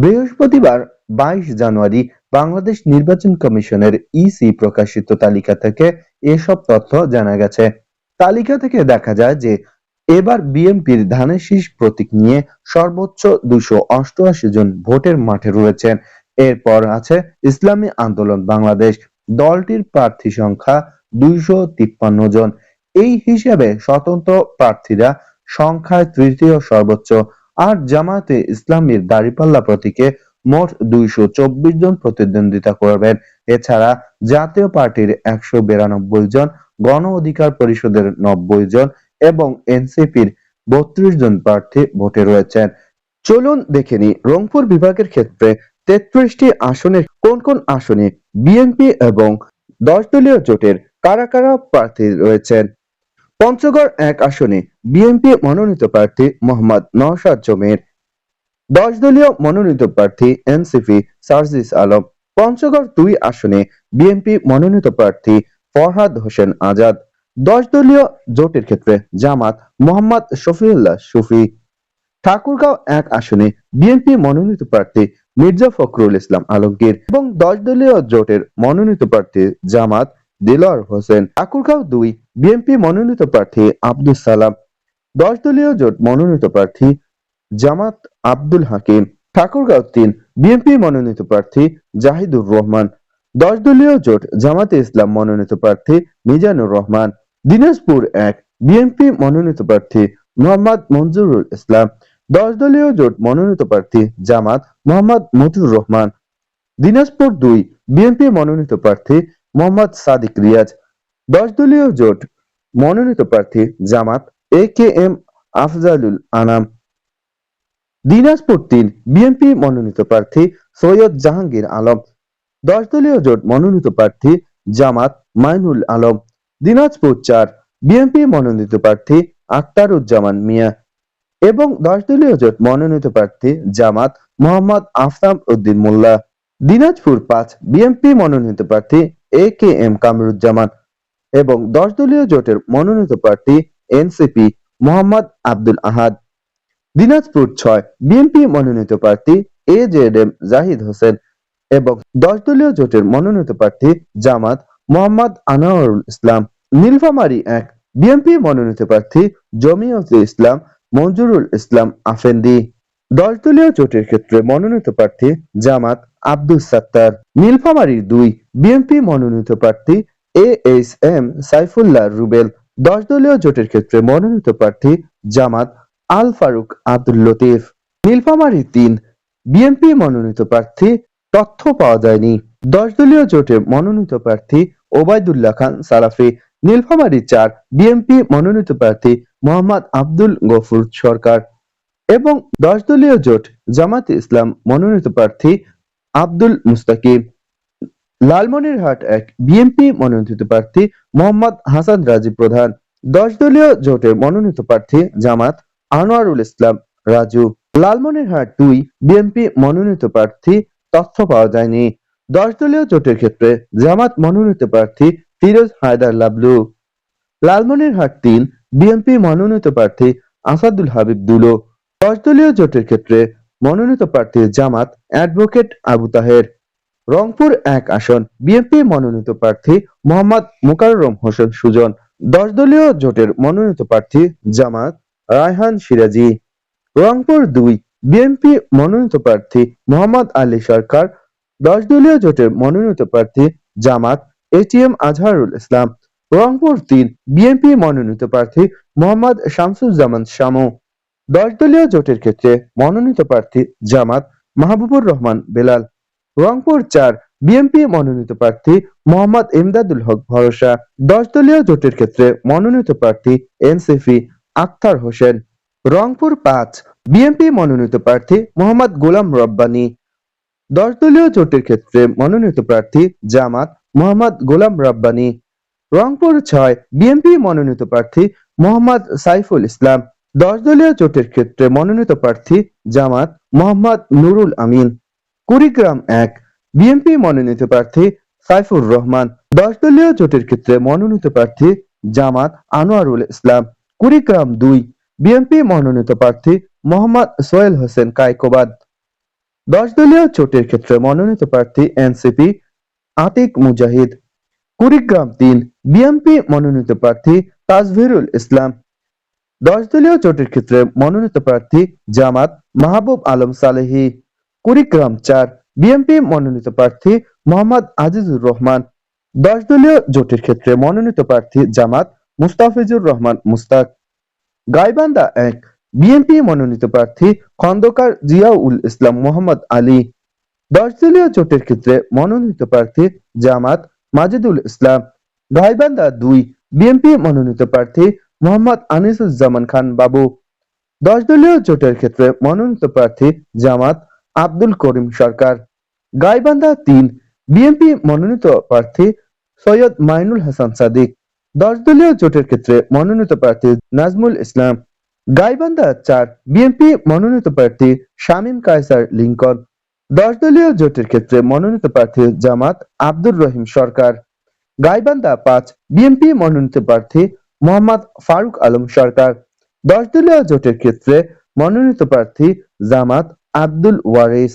বৃহস্পতিবার বাইশ জানুয়ারি বাংলাদেশ নির্বাচন কমিশনের ইসি প্রকাশিত তালিকা থেকে এসব তথ্য জানা গেছে। তালিকা থেকে দেখা যায় যে, এবার বিএনপির ধানের শীষ প্রতীক নিয়ে সর্বোচ্চ দুশো অষ্টআশি জন ভোটের মাঠে রয়েছেন এরপর আছে ইসলামী আন্দোলন বাংলাদেশ। দলটির প্রার্থী সংখ্যা দুইশো তিপ্পান্ন জন। এই হিসেবে স্বতন্ত্র প্রার্থীরা সংখ্যায় তৃতীয় সর্বোচ্চ আর জামায়াতে ইসলামীর দাঁড়িপাল্লা প্রতীকে মোট দুইশো চব্বিশ জন প্রতিদ্বন্দ্বিতা করবেন। এছাড়া জাতীয় পার্টির একশো বিরানব্বই জন, গণ অধিকার পরিষদের নব্বই জন এবং এনসিপির বত্রিশ জন প্রার্থী ভোটে রয়েছেন। চলুন দেখে নিই রংপুর বিভাগের ক্ষেত্রে তেত্রিশটি আসনের কোন কোন আসনে বিএনপি এবং দশ দলীয় জোটের কারা কারা প্রার্থী রয়েছেন। পঞ্চগড় এক আসনে বিএনপি মনোনীত প্রার্থী মোহাম্মদ নওশাদ জমির দশ দলীয় মনোনীত প্রার্থী এনসিপি সার্জিস আলম, পঞ্চগড় দুই আসনে বিএনপি মনোনীত প্রার্থী ফরহাদ হোসেন আজাদ দশ দলীয় জোটের ক্ষেত্রে জামাত মোহাম্মদ শফিউল্লাহ সুফি, ঠাকুরগাঁও এক আসনে বিএনপি মনোনীত প্রার্থী মির্জা ফখরুল ইসলাম আলমগীর এবং দশ দলীয় জোটের মনোনীত প্রার্থী জামাত দিলওয়ার হোসেন ঠাকুরগাঁও দুই, বিএনপি মনোনীত প্রার্থী আব্দুল সালাম, দশ দলীয় জোট মনোনীত প্রার্থী জামাত আব্দুল হাকিম ঠাকুরগাঁও তিন, বিএনপি মনোনীত প্রার্থী জাহিদুর রহমান, দশ দলীয় জোট জামাতে ইসলাম মনোনীত প্রার্থী মিজানুর রহমান, দিনাজপুর এক, বিএনপি মনোনীত প্রার্থী মোহাম্মদ মঞ্জুরুল ইসলাম, দশ দলীয় জোট মনোনীত প্রার্থী জামাত মোহাম্মদ মতিউর রহমান, দিনাজপুর দুই, বিএনপি মনোনীত প্রার্থী মোহাম্মদ সাদিক রিয়াজ, দশ দলীয় জোট, মনোনীত প্রার্থী Jamaat A K M Afzalul Anam, Dinajpur তিন, বিএনপি মনোনীত প্রার্থী সৈয়দ জাহাঙ্গীর আলম, দশ দলীয় জোট মনোনীত প্রার্থী জামাত মাইনুল আলম, দিনাজপুর চার, বিএনপি মনোনীত প্রার্থী আখতারুজ্জামান মিয়া এবং দশ দলীয় জোট মনোনীত প্রার্থী জামাত মোহাম্মদ আফতাব উদ্দিন মোল্লা, দিনাজপুর পাঁচ, বিএনপি মনোনীত প্রার্থী এ কে এম কামরুজ্জামান এবং দশ দলীয় জোটের মনোনীত প্রার্থী এনসিপি মোহাম্মদ আব্দুল আহাদ। দিনাজপুর ছয় বিএনপি মনোনীত প্রার্থী A Z M Zahid Hossain এবং দশ দলীয় জোটের মনোনীত প্রার্থী জামাত মোহাম্মদ আনোয়ারুল ইসলাম। নীলফামারী এক বিএনপি মনোনীত প্রার্থী জমিয়তে ইসলাম মঞ্জুরুল ইসলাম আফেন্দি। দশ দলীয় জোটের ক্ষেত্রে মনোনীত প্রার্থী জামাত আব্দুল সাত্তার। নীলফামারী দুই বিএনপি মনোনীত প্রার্থী A S M Saifullah Rubel দশ দলীয় জোটের ক্ষেত্রে মনোনীত প্রার্থী জামাত আল ফারুক আব্দুল লতিফ। নীলফামারী তিন, বিএনপি মনোনীত প্রার্থী তথ্য পাওয়া যায়নি। দশ দলীয় জোটে মনোনীত প্রার্থী ওবায়দুল্লাহ খান সালাফি। নীলফামারী চার, বিএনপি মনোনীত প্রার্থী মোহাম্মদ আব্দুল গফুর সরকার। এবং দশ দলীয় জোট জামাত ইসলাম মনোনীত প্রার্থী আব্দুল মুস্তাকিম। লালমনিরহাট এক বিএনপি মনোনীত প্রার্থী মোহাম্মদ হাসান রাজীব প্রধান। দশ দলীয় জোটের মনোনীত প্রার্থী জামাত আনোয়ারুল ইসলাম রাজু। লালমনিরহাট দুই বিএনপি মনোনীত প্রার্থী তথ্য পাওয়া যায়নি। দশ দলীয় জোটের ক্ষেত্রে জামাত মনোনীত প্রার্থী ফিরোজ হায়দার লাবলু। লালমনিরহাট তিন বিএনপি মনোনীত প্রার্থী আসাদুল হাবিব দুলো। দশ দলীয় জোটের ক্ষেত্রে মনোনীত প্রার্থী জামাত অ্যাডভোকেট আবু তাহের। রংপুর এক আসন, বিএনপি মনোনীত প্রার্থী মোহাম্মদ মুকাররম হোসেন সুজন দশ দলীয় জোটের মনোনীত প্রার্থী জামাত রায়হান সিরাজি। রংপুর দুই, বিএনপি মনোনীত প্রার্থী মোহাম্মদ আলী সরকার দশ দলীয় জোটের মনোনীত প্রার্থী জামাত এটিএম আজহারুল ইসলাম। রংপুর তিন, বিএনপি মনোনীত প্রার্থী মোহাম্মদ শামসুজ্জামান শামু। দশ দলীয় জোটের ক্ষেত্রে মনোনীত প্রার্থী জামাত মাহবুবুর রহমান বেলাল। রংপুর চার বিএনপি মনোনীত প্রার্থী মোহাম্মদ ইমদাদুল হক ভরসা। দশ দলীয় জোটের ক্ষেত্রে মনোনীত প্রার্থী এনসিপি আখতার হোসেন। রংপুর পাঁচ বিএনপি মনোনীত প্রার্থী মোহাম্মদ গোলাম রব্বানী। দশ দলীয় জোটের ক্ষেত্রে মনোনীত প্রার্থী জামাত মোহাম্মদ গোলাম রব্বানী। রংপুর ছয় বিএনপি মনোনীত প্রার্থী মোহাম্মদ সাইফুল ইসলাম। দশ দলীয় জোটের ক্ষেত্রে মনোনীত প্রার্থী জামাত মোহাম্মদ নুরুল আমিন। কুড়িগ্রাম এক বিএনপি মনোনীত প্রার্থী সাইফুর রহমান, দশ দলীয় জোটের ক্ষেত্রে মনোনীত প্রার্থী জামাত আনোয়ারুল ইসলাম, কুড়িগ্রাম দুই বিএনপি মনোনীত প্রার্থী মোহাম্মদ সোহেল হোসেন কায়কোবাদ, দশ দলীয় জোটের ক্ষেত্রে মনোনীত প্রার্থী এনসিপি আতিক মুজাহিদ, কুড়িগ্রাম তিন বিএনপি মনোনীত প্রার্থী তাজভিরুল ইসলাম, দশ দলীয় জোটের ক্ষেত্রে মনোনীত প্রার্থী জামাত মাহবুব আলম সালেহি। কুড়িগ্রাম চার বিএনপি মনোনীত প্রার্থী মোহাম্মদ আজিজুর রহমান, দশ দলীয় জোটের ক্ষেত্রে মনোনীত প্রার্থী জামাত মুস্তাফিজুর রহমান মুস্তাক, গাইবান্ধা এক বিএনপি মনোনীত প্রার্থী খন্দকার জিয়াউল ইসলাম মোহাম্মদ আলী, দশ দলীয় জোটের ক্ষেত্রে মনোনীত প্রার্থী জামাত মাজিদুল ইসলাম, গাইবান্ধা দুই বিএনপি মনোনীত প্রার্থী মোহাম্মদ আনিসুজ্জামান খান বাবু, দশ দলীয় জোটের ক্ষেত্রে মনোনীত প্রার্থী জামাত আব্দুল করিম সরকার। গাইবান্ধা তিন বিএনপি মনোনীত প্রার্থী সৈয়দ মাইনুল হাসান সাদিক। দশ দলীয় জোটের ক্ষেত্রে মনোনীত প্রার্থী নাজমুল ইসলাম। গাইবান্ধা চার বিএনপি মনোনীত প্রার্থী শামীম কায়সার লিঙ্কন। দশ দলীয় জোটের ক্ষেত্রে মনোনীত প্রার্থী জামাত আব্দুর রহিম সরকার। গাইবান্ধা পাঁচ বিএনপি মনোনীত প্রার্থী মোহাম্মদ ফারুক আলম সরকার। দশ দলীয় জোটের ক্ষেত্রে মনোনীত প্রার্থী জামাত আব্দুল ওয়ারিস